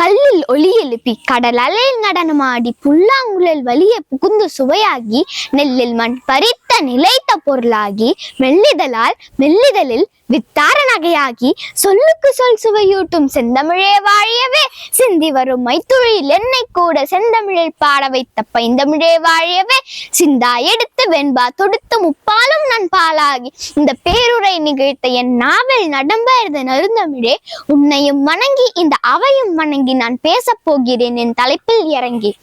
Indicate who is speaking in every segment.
Speaker 1: கல்லில் ஒளி எழுப்பி கடல் அலையில் நடனமாடி புல்லாங்குழல் வலிய புகுந்து சுவையாகி நெல்லில் மண் பறித்த நிலைத்த பொருளாகி மெல்லிதலால் மெல்லிதலில் வித்தார நகையாகி சொல்லுக்கு சொல் சுவையூட்டும் செந்தமிழே வாழியவே. சிந்தி வரும் மைத்துழியில் என்னை கூட செந்தமிழில் பாட வைத்த பைந்தமிழே வாழியவே. சிந்தா எடுத்து வெண்பா தொடுத்து முப்பாலும் நான் பாலாகி இந்த பேருரை நிகழ்த்த என் நாவல் நடம்பெயர்ந்த நருந்தமிழே. உன்னையும் வணங்கி இந்த அவையும் வணங்கி நான் பேசப் போகிறேன் என் தலைப்பில் இறங்கி.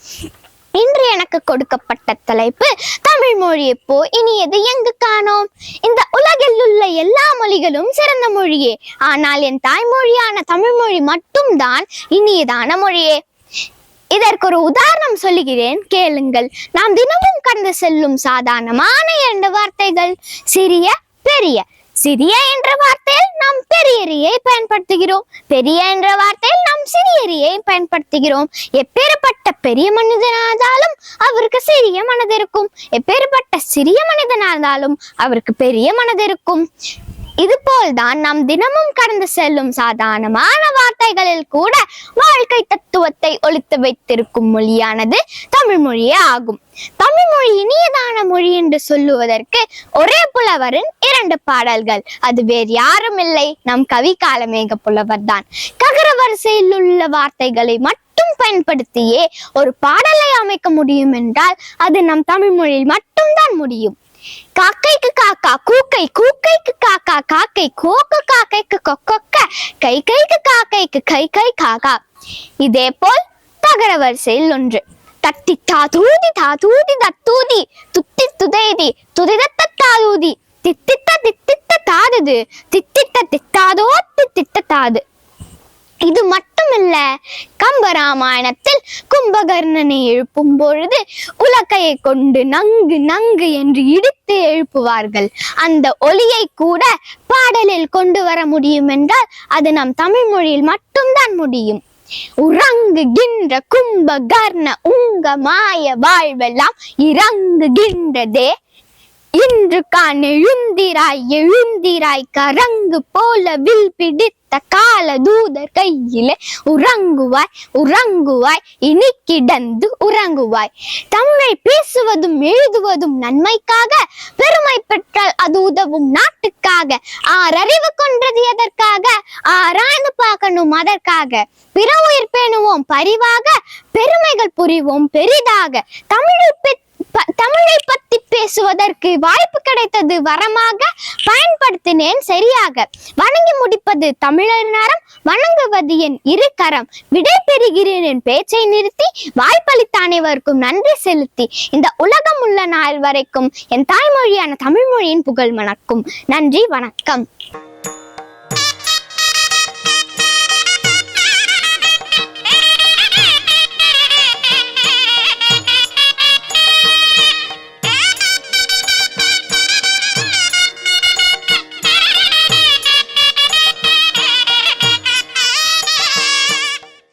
Speaker 1: இன்று எனக்கு கொடுக்கப்பட்ட தலைப்பு தமிழ் மொழியை போ இனியது எங்கு காணோம்? இந்த உலகில் உள்ள எல்லா மொழிகளும் சிறந்த மொழியே. ஆனால் என் தாய்மொழியான தமிழ் மொழி மட்டும்தான் இனியதான மொழியே. இதற்கு ஒரு உதாரணம் சொல்லுகிறேன் கேளுங்கள். நாம் தினமும் கடந்து செல்லும் சாதாரணமான இரண்டு வார்த்தைகள். சிறிய பெரிய. சிறிய என்ற வார்த்தையில் நாம் பெரியரியை பயன்படுத்துகிறோம். பெரிய என்ற வார்த்தையில் நாம் சிறிய பயன்படுத்துகிறோம். எப்பேற்பட்ட பெரிய மனிதனானாலும் அவருக்கு சிறிய மனது இருக்கும். எப்பேற்பட்ட சிறிய மனிதனானாலும் அவருக்கு பெரிய மனது இருக்கும். இதுபோல்தான் நாம் தினமும் கடந்து செல்லும் சாதாரணமான வார்த்தைகளில் கூட வாழ்க்கை தத்துவத்தை ஒழித்து வைத்திருக்கும் மொழியானது தமிழ் மொழியே ஆகும். தமிழ் மொழியின் என்று சொல்லுவதற்கு ஒரே புலவரின் இரண்டு பாடல்கள். அது வேறு யாரும் இல்லை. நம் கவி காலமேக புலவர் தான் ககர வரிசையில் உள்ள வார்த்தைகளை மட்டும் பயன்படுத்தியே ஒரு பாடலை அமைக்க முடியும் என்றால் அது நம் தமிழ் மொழியில் மட்டும்தான் முடியும். காக்கைக்கு காக்கா கூக்கை கூக்கைக்கு காக்கா காக்கை கோக்கு காக்கைக்கு கொக்கொக்க கை கைக்கு காக்கைக்கு கை கை காக்கா இதே போல் தகர வரிசையில் ஒன்று. தட்டி தாதூதி தாதூதி தத்தூதி துதைதி துதிதத்த தாதூதி. தித்தித்த தித்தித்த தாதுது. தித்தித்த தித்தாதோ தித்தித்த தாது. இது மட்டுமல்ல கம்பராமாயணத்தில் கும்பகர்ணனை எழுப்பும் பொழுது உலக்கையை கொண்டு நங்கு நங்கு என்று இடித்து எழுப்புவார்கள். அந்த ஒலியை கூட பாடலில் கொண்டு வர முடியும் என்றால் அது நம் தமிழ் மொழியில் மட்டும்தான் முடியும். உறங்குகின்ற கும்பகர்ண உங்க மாய வாழ்வெல்லாம் இறங்குகின்றதே. இன்று காண் எழுந்திராய் எழுந்திராய் கரங்கு போல வில் பிடி கால தூதர் கையிலே உறங்குவாய் உறங்குவாய் இனி கிடந்து உறங்குவாய். தமிழை பேசுவதும் எழுதுவதும் நன்மைக்காக பெருமை பெற்றால் அது உதவும் நாட்டுக்காக ஆறறிவு கொன்றது எதற்காக ஆராய்ந்து பார்க்கணும் அதற்காக. பிற உயிர் பேணுவோம் பரிவாக பெருமைகள் புரிவோம் பெரிதாக. தமிழை பெற் ப- தமிழை பத்தி பேசுவதற்கு வாய்ப்பு கிடைத்தது வரமாக பயன்படுத்தினேன் சரியாக. வணங்கி முடிப்பது தமிழர் நரம் வணங்குவது என் இரு கரம் விடை பெறுகிறேன் என் பேச்சை நிறுத்தி வாய்ப்பளித்த அனைவருக்கும் நன்றி செலுத்தி இந்த உலகம் உள்ள நாள் வரைக்கும் என் தாய்மொழியான தமிழ் மொழியின் புகழ் மணக்கும். நன்றி வணக்கம்.